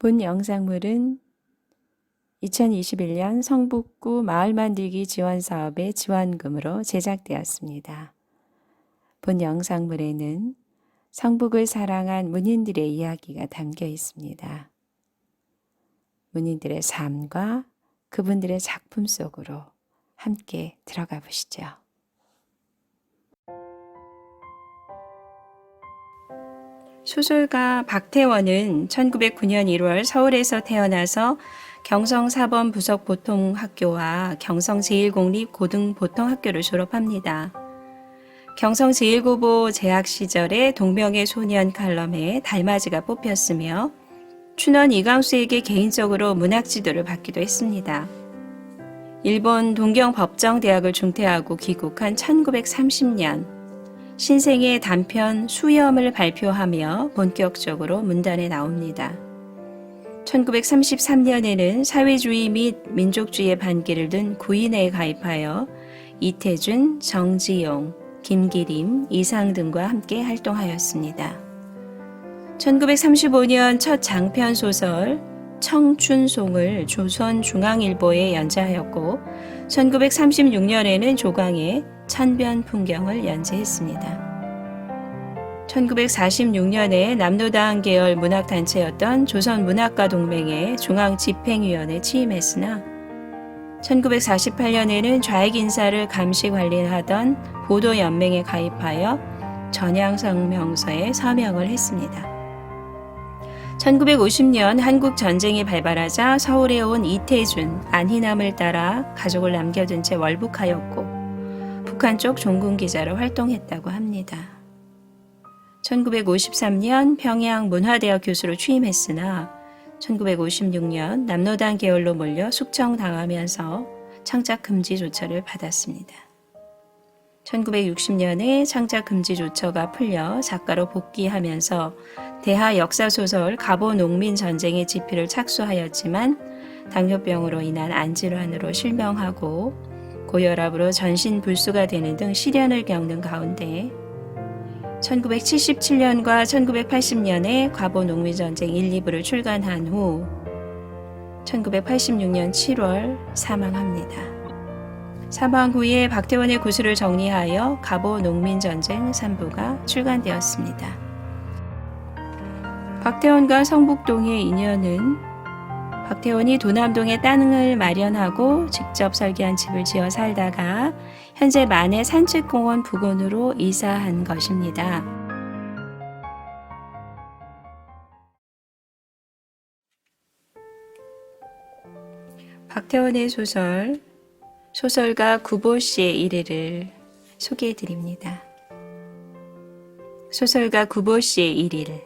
본 영상물은 2021년 성북구 마을 만들기 지원 사업의 지원금으로 제작되었습니다. 본 영상물에는 성북을 사랑한 문인들의 이야기가 담겨 있습니다. 문인들의 삶과 그분들의 작품 속으로 함께 들어가 보시죠. 소설가 박태원은 1909년 1월 서울에서 태어나서 경성 4번 부석 보통학교와 경성 제1공립 고등보통학교를 졸업합니다. 경성 제1고보 재학 시절에 동명의 소년 칼럼에 달맞이가 뽑혔으며 춘원 이광수에게 개인적으로 문학 지도를 받기도 했습니다. 일본 동경법정대학을 중퇴하고 귀국한 1930년 신생의 단편 수염을 발표하며 본격적으로 문단에 나옵니다. 1933년에는 사회주의 및 민족주의의 반기를 든 구인회에 가입하여 이태준, 정지용, 김기림, 이상 등과 함께 활동하였습니다. 1935년 첫 장편 소설 청춘송을 조선중앙일보에 연재하였고 1936년에는 조광의 천변 풍경을 연재했습니다. 1946년에 남노당 계열 문학단체였던 조선문학가 동맹의 중앙집행위원회 취임했으나 1948년에는 좌익 인사를 감시 관리하던 보도연맹에 가입하여 전향성명서에 서명을 했습니다. 1950년 한국 전쟁이 발발하자 서울에 온 이태준, 안희남을 따라 가족을 남겨둔 채 월북하였고 북한 쪽 종군 기자로 활동했다고 합니다. 1953년 평양 문화대학 교수로 취임했으나 1956년 남노당 계열로 몰려 숙청당하면서 창작 금지 조처를 받았습니다. 1960년에 창작 금지 조처가 풀려 작가로 복귀하면서 대하 역사 소설 가보 농민 전쟁의 집필을 착수하였지만 당뇨병으로 인한 안질환으로 실명하고 고혈압으로 전신 불수가 되는 등 시련을 겪는 가운데 1977년과 1980년에 과보 농민 전쟁 1, 2부를 출간한 후 1986년 7월 사망합니다. 사망 후에 박태원의 구술을 정리하여 가보 농민 전쟁 3부가 출간되었습니다. 박태원과 성북동의 인연은 박태원이 도남동에 땅을 마련하고 직접 설계한 집을 지어 살다가 현재 만해 산책공원 부근으로 이사한 것입니다. 박태원의 소설 소설가 구보 씨의 일일을 소개해 드립니다. 소설가 구보 씨의 일일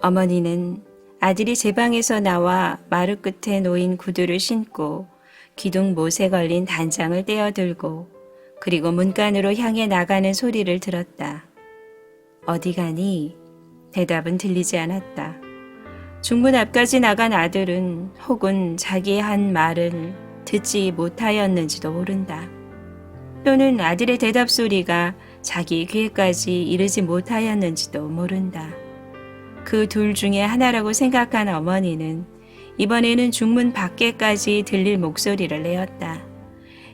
어머니는 아들이 제 방에서 나와 마루 끝에 놓인 구두를 신고 기둥 못에 걸린 단장을 떼어들고 그리고 문간으로 향해 나가는 소리를 들었다. 어디 가니? 대답은 들리지 않았다. 중문 앞까지 나간 아들은 혹은 자기 한 말을 듣지 못하였는지도 모른다. 또는 아들의 대답 소리가 자기 귀에까지 이르지 못하였는지도 모른다. 그 둘 중에 하나라고 생각한 어머니는 이번에는 중문 밖에까지 들릴 목소리를 내었다.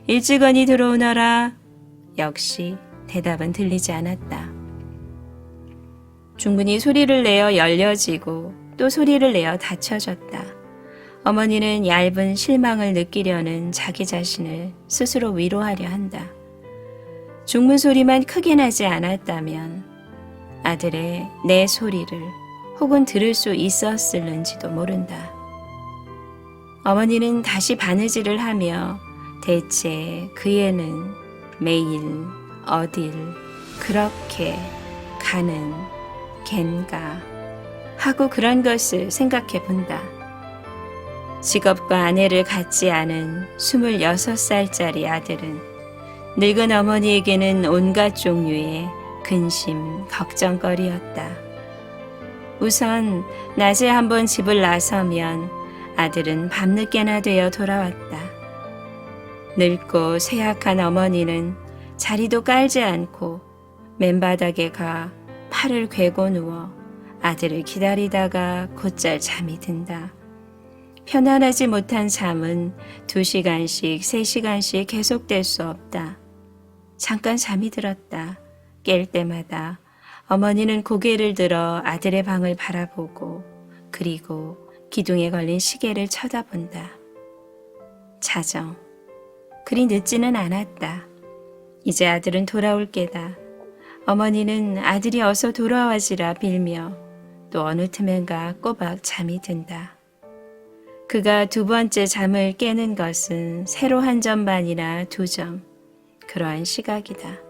일찍언이 들어오너라. 역시 대답은 들리지 않았다. 중문이 소리를 내어 열려지고 또 소리를 내어 닫혀졌다. 어머니는 얇은 실망을 느끼려는 자기 자신을 스스로 위로하려 한다. 중문 소리만 크게 나지 않았다면 아들의 내 소리를 혹은 들을 수 있었을는지도 모른다. 어머니는 다시 바느질을 하며 대체 그 애는 매일 어딜 그렇게 가는 겐가 하고 그런 것을 생각해 본다. 직업과 아내를 갖지 않은 26살짜리 아들은 늙은 어머니에게는 온갖 종류의 근심, 걱정거리였다. 우선 낮에 한번 집을 나서면 아들은 밤늦게나 되어 돌아왔다. 늙고 쇠약한 어머니는 자리도 깔지 않고 맨바닥에 가 팔을 괴고 누워 아들을 기다리다가 곧잘 잠이 든다. 편안하지 못한 잠은 두 시간씩, 세 시간씩 계속될 수 없다. 잠깐 잠이 들었다. 깰 때마다 어머니는 고개를 들어 아들의 방을 바라보고 그리고 기둥에 걸린 시계를 쳐다본다. 자정. 그리 늦지는 않았다. 이제 아들은 돌아올 게다. 어머니는 아들이 어서 돌아와지라 빌며 또 어느 틈엔가 꼬박 잠이 든다. 그가 두 번째 잠을 깨는 것은 새로 한 점 반이나 두 점. 그러한 시각이다.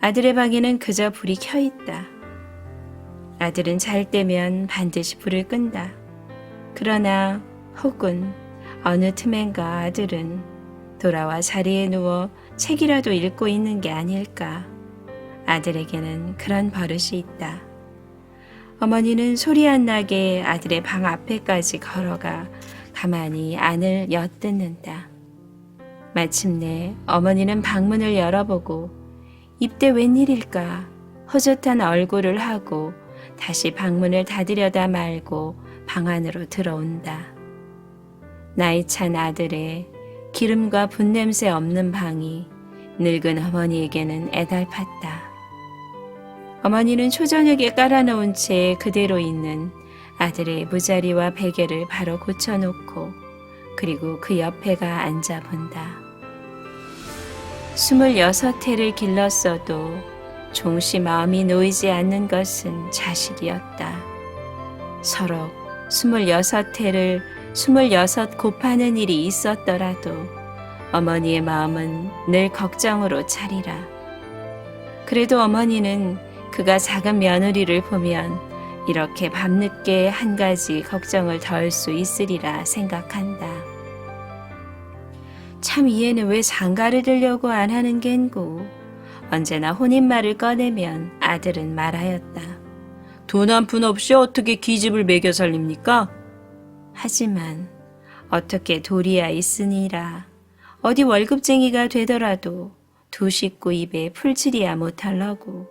아들의 방에는 그저 불이 켜 있다. 아들은 잘 때면 반드시 불을 끈다. 그러나 혹은 어느 틈엔가 아들은 돌아와 자리에 누워 책이라도 읽고 있는 게 아닐까. 아들에게는 그런 버릇이 있다. 어머니는 소리 안 나게 아들의 방 앞에까지 걸어가 가만히 안을 엿듣는다. 마침내 어머니는 방문을 열어보고 입대 웬일일까 허젓한 얼굴을 하고 다시 방문을 닫으려다 말고 방 안으로 들어온다. 나이 찬 아들의 기름과 분냄새 없는 방이 늙은 어머니에게는 애달팠다. 어머니는 초저녁에 깔아놓은 채 그대로 있는 아들의 무자리와 베개를 바로 고쳐놓고 그리고 그 옆에가 앉아본다. 스물여섯 해를 길렀어도 종시 마음이 놓이지 않는 것은 자식이었다. 서로 스물여섯 해를 스물여섯 곱하는 일이 있었더라도 어머니의 마음은 늘 걱정으로 차리라. 그래도 어머니는 그가 작은 며느리를 보면 이렇게 밤늦게 한 가지 걱정을 덜 수 있으리라 생각한다. 참 이해는 왜 장가를 들려고 안 하는 겐고. 언제나 혼인말을 꺼내면 아들은 말하였다. 돈 한 푼 없이 어떻게 기집을 먹여 살립니까? 하지만 어떻게 도리야 있으니라. 어디 월급쟁이가 되더라도 두 식구 입에 풀칠이야 못하려고.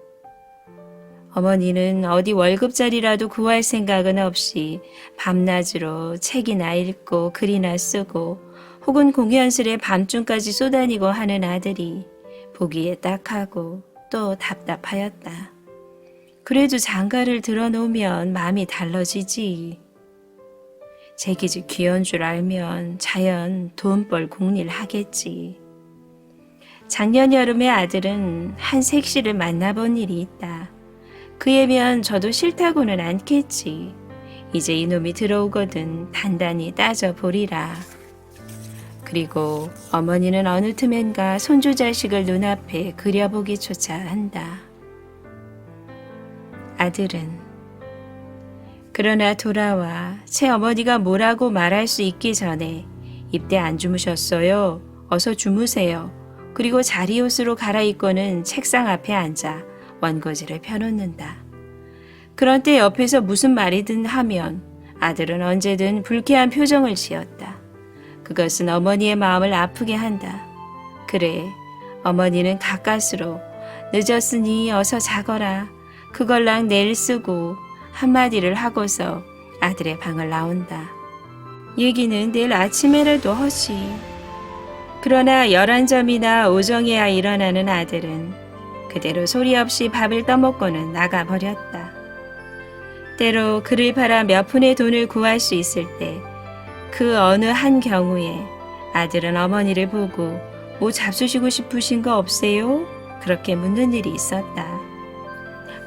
어머니는 어디 월급자리라도 구할 생각은 없이 밤낮으로 책이나 읽고 글이나 쓰고 혹은 공연슬에 밤중까지 쏘다니고 하는 아들이 보기에 딱하고 또 답답하였다. 그래도 장가를 들어놓으면 마음이 달라지지. 제기지 귀여운 줄 알면 자연 돈벌 국리를 하겠지. 작년 여름에 아들은 한 색시를 만나본 일이 있다. 그애면 저도 싫다고는 않겠지. 이제 이놈이 들어오거든 단단히 따져보리라. 그리고 어머니는 어느 틈엔가 손주 자식을 눈앞에 그려보기조차 한다. 아들은 그러나 돌아와 새 어머니가 뭐라고 말할 수 있기 전에 입대 안 주무셨어요. 어서 주무세요. 그리고 자리 옷으로 갈아입고는 책상 앞에 앉아 원고지를 펴놓는다. 그런 때 옆에서 무슨 말이든 하면 아들은 언제든 불쾌한 표정을 지었다. 그것은 어머니의 마음을 아프게 한다. 그래, 어머니는 가까스로 늦었으니 어서 자거라. 그걸랑 내일 쓰고 한마디를 하고서 아들의 방을 나온다. 얘기는 내일 아침에라도 하지. 그러나 열한 점이나 오정에야 일어나는 아들은 그대로 소리 없이 밥을 떠먹고는 나가버렸다. 때로 그를 팔아 몇 푼의 돈을 구할 수 있을 때 그 어느 한 경우에 아들은 어머니를 보고 뭐 잡수시고 싶으신 거 없세요? 그렇게 묻는 일이 있었다.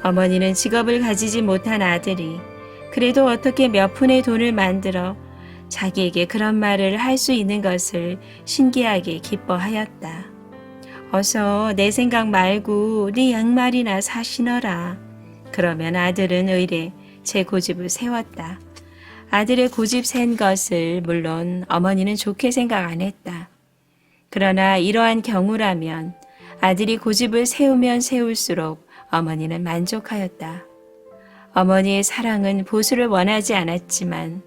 어머니는 직업을 가지지 못한 아들이 그래도 어떻게 몇 푼의 돈을 만들어 자기에게 그런 말을 할 수 있는 것을 신기하게 기뻐하였다. 어서 내 생각 말고 네 양말이나 사 신어라. 그러면 아들은 의례 제 고집을 세웠다. 아들의 고집 센 것을 물론 어머니는 좋게 생각 안 했다. 그러나 이러한 경우라면 아들이 고집을 세우면 세울수록 어머니는 만족하였다. 어머니의 사랑은 보수를 원하지 않았지만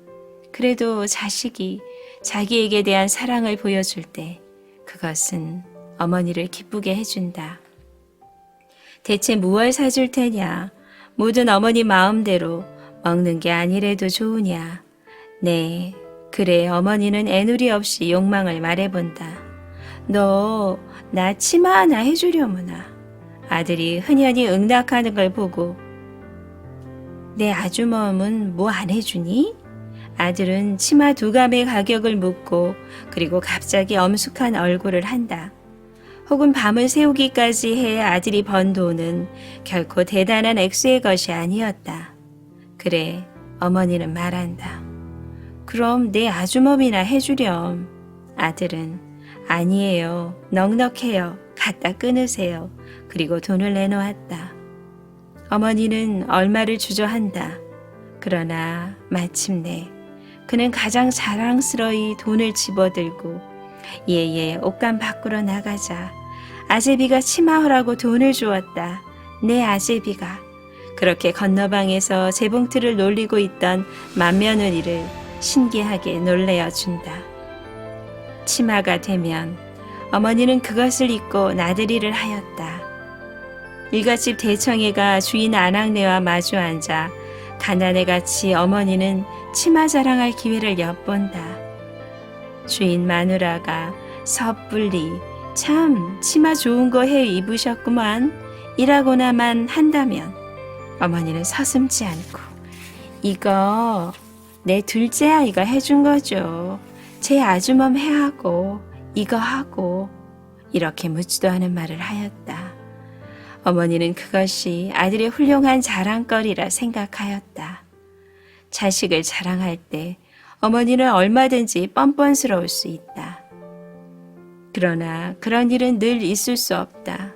그래도 자식이 자기에게 대한 사랑을 보여줄 때 그것은 어머니를 기쁘게 해준다. 대체 무얼 사줄 테냐? 모든 어머니 마음대로 먹는 게 아니래도 좋으냐. 네, 그래 어머니는 애누리 없이 욕망을 말해본다. 너 나 치마 하나 해주려무나. 아들이 흔연히 응낙하는 걸 보고 내 아주머니는 뭐안 해주니? 아들은 치마 두 감의 가격을 묻고 그리고 갑자기 엄숙한 얼굴을 한다. 혹은 밤을 새우기까지 해 아들이 번 돈은 결코 대단한 액수의 것이 아니었다. 그래, 어머니는 말한다. 그럼 내 아주머니나 해주렴. 아들은 아니에요. 넉넉해요. 갖다 끊으세요. 그리고 돈을 내놓았다. 어머니는 얼마를 주저한다. 그러나 마침내 그는 가장 자랑스러이 돈을 집어들고 예예 옷감 밖으로 나가자 아제비가 치마하라고 돈을 주었다. 내 아제비가 그렇게 건너방에서 재봉틀을 놀리고 있던 맏며느리를 신기하게 놀래어 준다. 치마가 되면 어머니는 그것을 입고 나들이를 하였다. 일갓집 대청이가 주인 안학내와 마주 앉아 가난에 같이 어머니는 치마 자랑할 기회를 엿본다. 주인 마누라가 섣불리 참 치마 좋은 거 해 입으셨구만 이라고나만 한다면 어머니는 서슴지 않고 이거 내 둘째 아이가 해준 거죠. 제 아주멈 해하고 이거 하고 이렇게 묻지도 않은 말을 하였다. 어머니는 그것이 아들의 훌륭한 자랑거리라 생각하였다. 자식을 자랑할 때 어머니는 얼마든지 뻔뻔스러울 수 있다. 그러나 그런 일은 늘 있을 수 없다.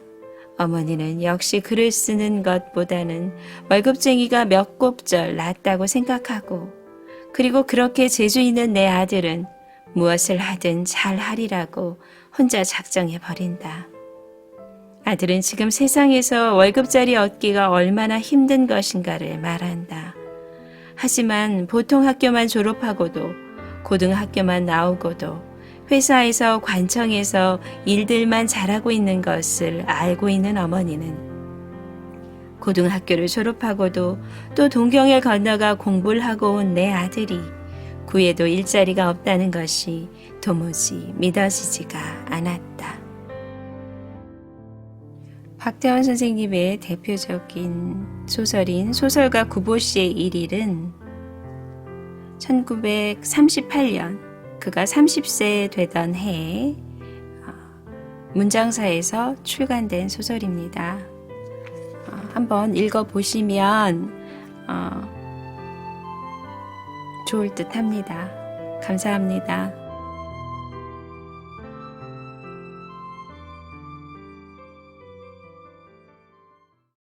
어머니는 역시 글을 쓰는 것보다는 월급쟁이가 몇 곡절 낫다고 생각하고 그리고 그렇게 재주 있는 내 아들은 무엇을 하든 잘 하리라고 혼자 작정해 버린다. 아들은 지금 세상에서 월급짜리 얻기가 얼마나 힘든 것인가를 말한다. 하지만 보통 학교만 졸업하고도 고등학교만 나오고도 회사에서 관청에서 일들만 잘하고 있는 것을 알고 있는 어머니는 고등학교를 졸업하고도 또 동경을 건너가 공부를 하고 온 내 아들이 구에도 일자리가 없다는 것이 도무지 믿어지지가 않았다. 박태원 선생님의 대표적인 소설인 소설가 구보 씨의 일일은 1938년 그가 30세 되던 해에 어, 문장사에서 출간된 소설입니다. 어, 한번 읽어보시면 어, 좋을 듯 합니다. 감사합니다.